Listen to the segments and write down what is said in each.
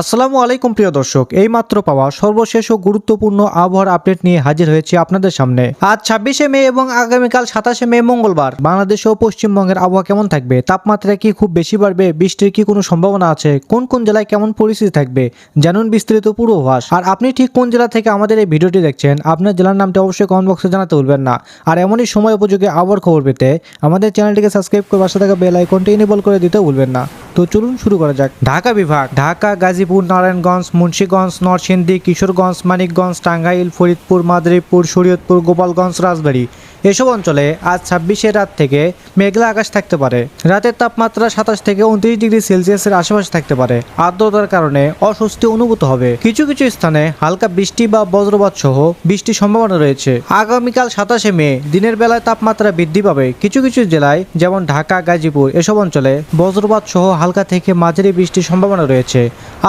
আসসালামু আলাইকুম প্রিয় দর্শক এই মাত্র পাওয়া সর্বশেষ ও গুরুত্বপূর্ণ আবহাওয়ার আপডেট নিয়ে হাজির হয়েছি আপনাদের সামনে। আজ ছাব্বিশে মে এবং আগামীকাল সাতাশে মে মঙ্গলবার। বাংলাদেশ ও পশ্চিমবঙ্গের আবহাওয়া কেমন থাকবে, তাপমাত্রা কি খুব বেশি বাড়বে, বৃষ্টির কি কোনো সম্ভাবনা আছে, কোন কোন জেলায় কেমন পরিস্থিতি থাকবে, জানুন বিস্তারিত পূর্বাভাস। আর আপনি ঠিক কোন জেলা থেকে আমাদের এই ভিডিওটি দেখছেন, আপনার জেলার নামটি অবশ্যই কমেন্ট বক্সে জানাতে ভুলবেন না। আর এমনই সময় উপযোগী আবহাওয়ার খবর পেতে আমাদের চ্যানেলটিকে সাবস্ক্রাইব করে পাশে থাকা বেল আইকনটি এনেবল করে দিতে ভুলবেন না। তো চলুন শুরু করা যাক। ঢাকা বিভাগ, ঢাকা, গাজীপুর, নারায়ণগঞ্জ, মুন্সীগঞ্জ, নরসিংদী, কিশোরগঞ্জ, মানিকগঞ্জ, টাঙ্গাইল, ফরিদপুর, মাদারীপুর, শরীয়তপুর, গোপালগঞ্জ, রাজবাড়ী। এসব অঞ্চলে আজ ছাব্বিশে রাত থেকে মেঘলা আকাশ থাকতে পারে। রাতের তাপমাত্রা সাতাশ থেকে উনত্রিশ ডিগ্রি সেলসিয়াসের আশেপাশে থাকতে পারে। আর্দ্রতার কারণে অস্বস্তি অনুভূত হবে। কিছু কিছু স্থানে হালকা বৃষ্টি বা বজ্রপাত সহ বৃষ্টির সম্ভাবনা রয়েছে। আগামীকাল সাতাশে মে, দিনের বেলায় তাপমাত্রা বৃদ্ধি পাবে। কিছু কিছু জেলায়, যেমন ঢাকা, গাজীপুর, এসব অঞ্চলে বজ্রপাত সহ হালকা থেকে মাঝারি বৃষ্টির সম্ভাবনা রয়েছে।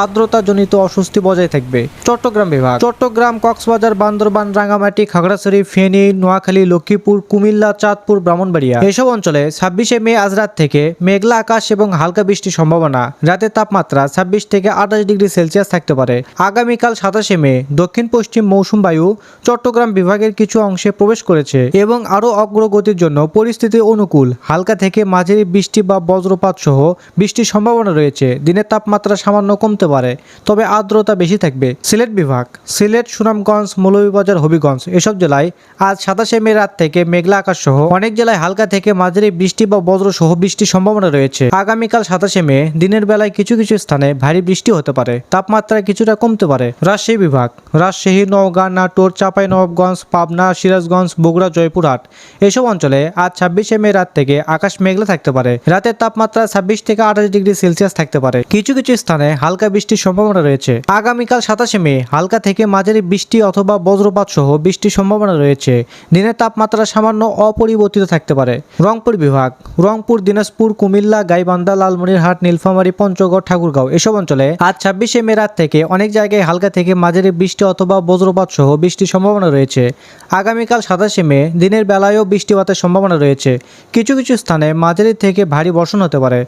আর্দ্রতাজনিত অস্বস্তি বজায় থাকবে। চট্টগ্রাম বিভাগ। চট্টগ্রাম, কক্সবাজার, বান্দরবান, রাঙ্গামাটি, খাগড়াছড়ি, ফেনী, নোয়াখালী, লক্ষ্মীপুর, কুমিল্লা, চাঁদপুর, ব্রাহ্মণবাড়িয়া। এসব অঞ্চলে ছাব্বিশে মে আজ রাত থেকে মেঘলা আকাশ এবং হালকা বৃষ্টির সম্ভাবনা। রাতের তাপমাত্রা ছাব্বিশ থেকে আঠাশ ডিগ্রি সেলসিয়াস থাকতে পারে। আগামীকাল সাতাশে মে দক্ষিণ পশ্চিম মৌসুম বায়ু চট্টগ্রাম বিভাগের কিছু অংশে প্রবেশ করেছে এবং আরও অগ্রগতির জন্য পরিস্থিতি অনুকূল। হালকা থেকে মাঝারি বৃষ্টি বা বজ্রপাত সহ বৃষ্টির সম্ভাবনা রয়েছে। দিনের তাপমাত্রা সামান্য কমতে পারে, তবে আর্দ্রতা বেশি থাকবে। সিলেট বিভাগ, সিলেট, সুনামগঞ্জ, মৌলভীবাজার, হবিগঞ্জ এসব জেলায় আজ সাতাশে মে রাত থেকে মেঘলা আকাশ সহ অনেক জেলায় হালকা থেকে মাঝারি বৃষ্টি বা বজ্র সহ বৃষ্টির সম্ভাবনা রয়েছে। আগামীকাল সাতাশে মে, দিনের বেলায় কিছু কিছু স্থানে ভারী বৃষ্টি হতে পারে। তাপমাত্রা কিছুটা কমতে পারে। রাজশাহী বিভাগ, রাজশাহী, নওগাঁ, নাটোর, চাপাই নবাবগঞ্জ পাবনা, সিরাজগঞ্জ, বগুড়া, জয়পুরহাট এসব অঞ্চলে আজ ছাব্বিশে মে রাত থেকে আকাশ মেঘলা থাকতে পারে। রাতের তাপমাত্রা ছাব্বিশ থেকে আঠাশ ডিগ্রি সেলসিয়াস থাকতে পারে। কিছু কিছু স্থানে হালকা বৃষ্টির সম্ভাবনা রয়েছে। আগামীকাল সাতাশে মে, হালকা থেকে মাঝারি বৃষ্টি অথবা বজ্রপাত সহ বৃষ্টির সম্ভাবনা রয়েছে। দিনের তাপমাত্রা সামান্য অপরিবর্তিত থাকতে পারে। রংপুর বিভাগ, রংপুর, দিনাজপুর, কুমিল্লা, গাইবান্ধা, লালমনিরহাট, নীলফামারী, পঞ্চগড়, ঠাকুরগাঁও এসব অঞ্চলে আজ ছাব্বিশে মে রাত থেকে অনেক জায়গায় হালকা থেকে মাঝারি বৃষ্টি অথবা বজ্রপাত সহ বৃষ্টির সম্ভাবনা রয়েছে। আগামীকাল সাতাশে মে, দিনের বেলায়ও বৃষ্টিপাতের সম্ভাবনা রয়েছে। কিছু কিছু স্থানে মাঝারি থেকে ভারী বর্ষণ হতে পারে।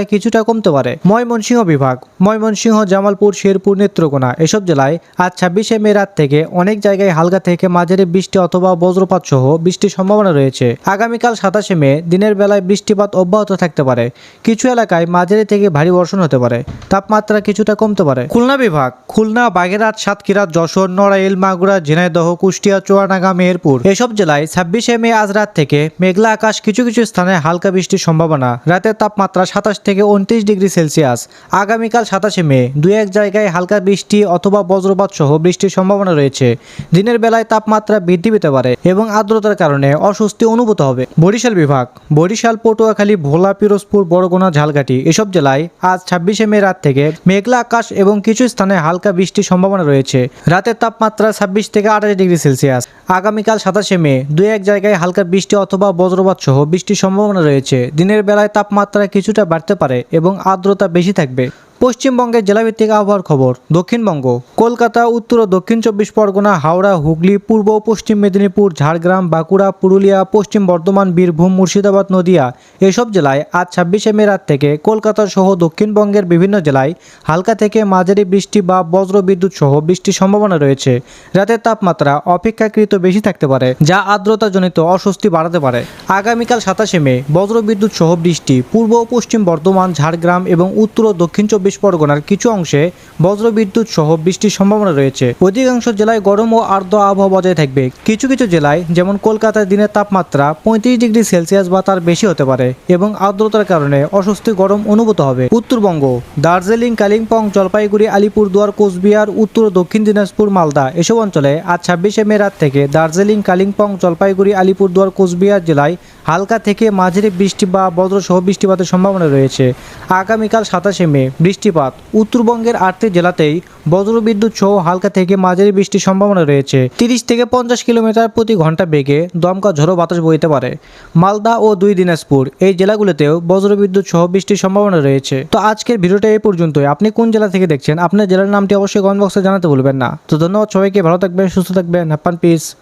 তাপমাত্রায় কিছুটা কমতে পারে। ময়মনসিংহ বিভাগ। ময়মনসিংহ, জামালপুর, শেরপুর, নেত্রকোনা এসব জেলায় আজ ছাব্বিশে মে রাত থেকে অনেক জায়গায় হালকা থেকে মাঝারি বৃষ্টি অথবা বজ্রপাত সহ বৃষ্টির সম্ভাবনা রয়েছে। আগামীকাল সাতাশে মে দিনের বেলায় বৃষ্টিপাত অব্যাহত থাকতে পারে। কিছু এলাকায় মাঝারি থেকে ভারী বর্ষণ হতে পারে। তাপমাত্রা কিছুটা কমতে পারে। খুলনা বিভাগ। খুলনা, বাগেরহাট, সাতক্ষীরা, যশোর, নড়াইল, মাগুরা, ঝিনাইদহ, কুষ্টিয়া, চুয়াডাঙ্গা, মেহেরপুর এসব জেলায় ছাব্বিশে মে আজ রাত থেকে মেঘলা আকাশ কিছু কিছু স্থানে হালকা বৃষ্টির সম্ভাবনা। রাতের তাপমাত্রা সাতাশ থেকে উনত্রিশ ডিগ্রি সেলসিয়াস। আগামীকাল সাতাশে মে দু এক জায়গায় হালকা বৃষ্টি অথবা বজ্রপাত সহ বৃষ্টির সম্ভাবনা রয়েছে। দিনের বেলায় তাপমাত্রা বৃদ্ধি পেতে পারে এবং আর্দ্রতার কারণে অস্বস্তি অনুভূত হবে। বরিশাল বিভাগ, বরিশাল, পটুয়াখালী, ভোলা, পিরোজপুর, বরগুনা, ঝালকাঠি এসব জেলায় আজ ছাব্বিশে মে রাত থেকে মেঘলা আকাশ এবং কিছু স্থানে হালকা বৃষ্টির সম্ভাবনা রয়েছে। রাতের তাপমাত্রা ছাব্বিশ থেকে আঠাশ ডিগ্রি সেলসিয়াস। আগামীকাল সাতাশে মে দু এক জায়গায় হালকা বৃষ্টি অথবা বজ্রপাত সহ বৃষ্টির সম্ভাবনা রয়েছে। দিনের বেলায় তাপমাত্রা কিছুটা বাড়তে পারে এবং আর্দ্রতা বেশি থাকবে। পশ্চিমবঙ্গের জেলাভিত্তিক আবহাওয়ার খবর। দক্ষিণবঙ্গ, কলকাতা, উত্তর ও দক্ষিণ চব্বিশ পরগনা, হাওড়া, হুগলি, পূর্ব পশ্চিম মেদিনীপুর, ঝাড়গ্রাম, বাঁকুড়া, পুরুলিয়া, পশ্চিম বর্ধমান, বীরভূম, মুর্শিদাবাদ, নদিয়া এসব জেলায় আজ ছাব্বিশে মে রাত থেকে কলকাতা সহ দক্ষিণবঙ্গের বিভিন্ন জেলায় হালকা থেকে মাঝারি বৃষ্টি বা বজ্র বিদ্যুৎ সহ বৃষ্টির সম্ভাবনা রয়েছে। রাতের তাপমাত্রা অপেক্ষাকৃত বেশি থাকতে পারে, যা আর্দ্রতাজনিত অস্বস্তি বাড়াতে পারে। আগামীকাল সাতাশে মে বজ্র বিদ্যুৎ সহ বৃষ্টি, পূর্ব ও পশ্চিম বর্ধমান, ঝাড়গ্রাম এবং উত্তর ও দক্ষিণ চব্বিশ পরগনার কিছু অংশে বজ্রবিদ্যুৎ সহ বৃষ্টির সম্ভাবনা রয়েছে। অধিকাংশ জেলায় গরম ও আর্দ্র আবহাওয়া বজায় থাকবে। কিছু কিছু জেলায়, যেমন কলকাতায় দিনের তাপমাত্রা পঁয়ত্রিশ ডিগ্রি সেলসিয়াস বা তার বেশি হতে পারে এবং আর্দ্রতার কারণে অস্বস্তি গরম অনুভূত হবে। উত্তরবঙ্গ, দার্জিলিং, কালিম্পং, জলপাইগুড়ি, আলিপুরদুয়ার, কোচবিহার, উত্তর ও দক্ষিণ দিনাজপুর, মালদা এসব অঞ্চলে আজ ছাব্বিশে মে রাত থেকে দার্জিলিং, কালিম্পং, জলপাইগুড়ি, আলিপুরদুয়ার, কোচবিহার জেলায় হালকা থেকে মাঝারি বৃষ্টি বা বজ্র সহ বৃষ্টিপাতের সম্ভাবনা রয়েছে। আগামীকাল সাতাশে মে, বৃষ্টিপাত। উত্তরবঙ্গের আটটি জেলাতেই বজ্রবিদ্যুৎ সহ হালকা থেকে মাঝারি বৃষ্টির সম্ভাবনা রয়েছে। তিরিশ থেকে পঞ্চাশ কিলোমিটার প্রতি ঘণ্টা বেগে দমকা ঝোড়ো বাতাস বইতে পারে। মালদা ও দুই দিনাজপুর, এই জেলাগুলোতেও বজ্রবিদ্যুৎ সহ বৃষ্টির সম্ভাবনা রয়েছে। তো আজকের ভিডিওটা এই পর্যন্তই। আপনি কোন জেলা থেকে দেখছেন? আপনার জেলার নামটি অবশ্যই কমেন্ট বক্সে জানাতে ভুলবেন না। তো ধন্যবাদ সবাইকে, ভালো থাকবেন, সুস্থ থাকবেন হ্যাপান পিস।